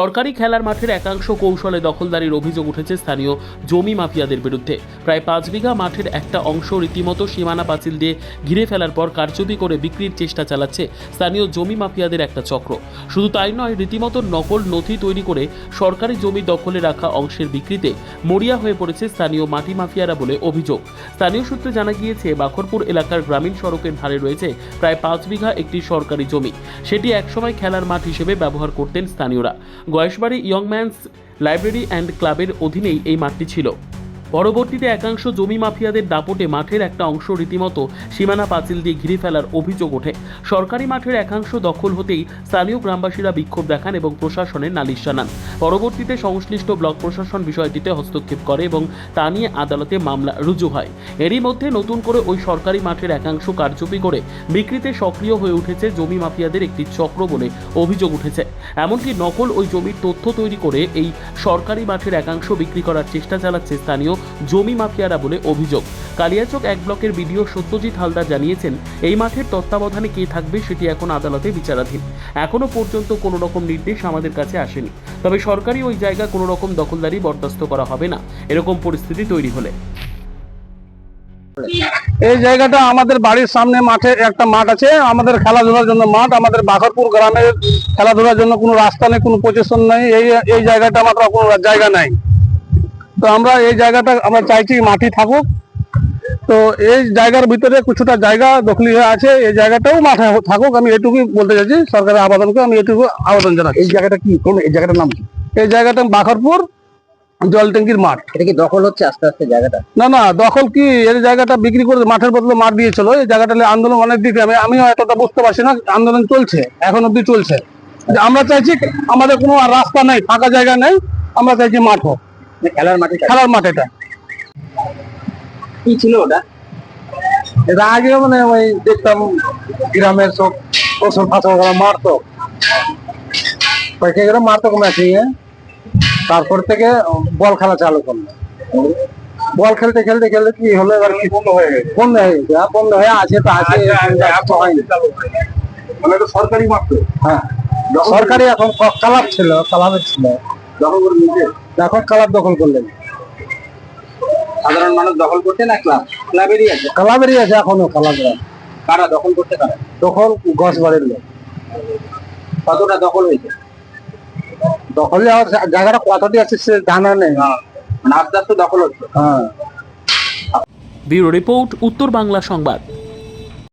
সরকারি খেলার মাঠের একাংশ কৌশলে দখলদারির অভিযোগ উঠেছে স্থানীয় জমি মাফিয়াদের বিরুদ্ধে। প্রায় পাঁচ বিঘা মাঠের একটা অংশ রীতিমতো সীমানা পাঁচিল দিয়ে ঘিরে ফেলার পর কারচুপি করে বিক্রির চেষ্টা চালাচ্ছে স্থানীয় জমি মাফিয়াদের একটা চক্র। শুধু তাই নয়, রীতিমতো নকল নথি তৈরি করে সরকারি জমি দখলে রাখা অংশের বিক্রিতে মরিয়া হয়ে পড়েছে স্থানীয় মাটি মাফিয়ারা বলে অভিযোগ। স্থানীয় সূত্রে জানা গিয়েছে, বাখরপুর এলাকার গ্রামীণ সড়কের ধারে রয়েছে প্রায় পাঁচ বিঘা একটি সরকারি জমি। সেটি একসময় খেলার মাঠ হিসেবে ব্যবহার করতেন স্থানীয়রা। Goyeshbari young man's library and ক্লাবের অধীনেই এই মাঠটি ছিল। পরবর্তীতে একাংশ জমি মাফিয়াদের দাপটে মাঠের একটা অংশ রীতিমতো সীমানা পাঁচিল দিয়ে ঘিরে ফেলার অভিযোগ ওঠে। সরকারি মাঠের একাংশ দখল হতেই স্থানীয় গ্রামবাসীরা বিক্ষোভ দেখান এবং প্রশাসনের নালিশ জানান। পরবর্তীতে সংশ্লিষ্ট ব্লক প্রশাসন বিষয়টিতে হস্তক্ষেপ করে এবং তা নিয়ে আদালতে মামলা রুজু হয়। এরই মধ্যে নতুন করে ওই সরকারি মাঠের একাংশ কারচুপি করে বিক্রিতে সক্রিয় হয়ে উঠেছে জমি মাফিয়াদের একটি চক্র বলে অভিযোগ উঠেছে। এমনকি নকল ওই জমির তথ্য তৈরি করে এই সরকারি মাঠের একাংশ বিক্রি করার চেষ্টা চালাচ্ছে স্থানীয় জমি মাফিয়ারা বলে অভিযোগ। কালিয়াচক এক ব্লকের বিডিও সত্যজিৎ হালদার জানিয়েছেন, এই মাঠের তত্ত্বাবধানে কে থাকবে সেটি এখন আদালতে বিচারাধীন। এখনও পর্যন্ত কোনো রকম নির্দেশ আমাদের কাছে আসেনি। তবে সরকারি ওই জায়গা কোনো রকম দখলদারি বরদাস্ত করা হবে না। এরকম পরিস্থিতি তৈরি হলে। এই জায়গাটা আমাদের বাড়ির সামনে মাঠে একটা মাঠ আছে। আমাদের খেলাধুলার জন্য মাঠ। আমাদের বাঘরপুর গ্রামের খেলাধুলার জন্য কোনো রাস্তা নেই, কোনো প্রচেশন নেই। এই এই জায়গাটা আমাদের কোনো জায়গা নাই। তো আমরা এই জায়গাটা আমরা চাইছি মাটি থাকুক। তো এই জায়গার ভিতরে কিছুটা জায়গা দখলি হয়ে আছে এই জায়গাটাও মাঠে থাকুক। আমি এটুকুই বলতে চাইছি সরকারের আবেদনকে আমি এটুকু আবেদন জানাচ্ছি। এই জায়গাটা কি? কোন এই জায়গাটার নাম কি? এই জায়গাটা বাঘরপুর জল ট্যাঙ্কির মাঠ। এটা কি দখল হচ্ছে আস্তে আস্তে জায়গাটা? না না দখল কি? এই জায়গাটা বিক্রি করে মাঠের বদলে মাঠ দিয়েছিল। এই জায়গাটা নিয়ে আন্দোলন অনেক দিকে আমি আমিও এতটা বুঝতে পারছি না আন্দোলন চলছে এখন অব্দি চলছে। আমরা চাইছি আমাদের কোনো রাস্তা নেই ফাঁকা জায়গা নেই আমরা চাইছি মাঠ হোক। খেলার মাঠে খেলার মাঠ এটা। কি ছিল ওটা? এটা আগে মানে ওই দেখতাম গ্রামের সব ফাসল মারতো। পয়সা করে মারতো ম্যাচে তারপর থেকে বল খেলা চালু করল। বল খেলতে খেলতে খেলতে কি হলো? এবার কি বন্ধ হয়ে গেছে। বন্ধ হয়ে গেছে। বন্ধ হয়ে আছে তো আছে মানে এটা সরকারি মাঠ হ্যাঁ। সরকারি এখন কালার ছিল কালারের ছিল। করে নিতে এখন কালার দখল করলেন। সাধারণ মানুষ দখল করতে না ক্লাব? ক্লাবেরই আছে। কালাবেরই আছে এখনও কালার কারা দখল করতে কারা দখল গছ বাড়ির লোক। কতটা দখল হয়েছে? দখলে আর জায়গাটা কতটি আছে সে জানা নেই। মানে আস্তে আস্তে দখল হচ্ছে। হ্যাঁ। ব্যুরো রিপোর্ট উত্তর বাংলা সংবাদ।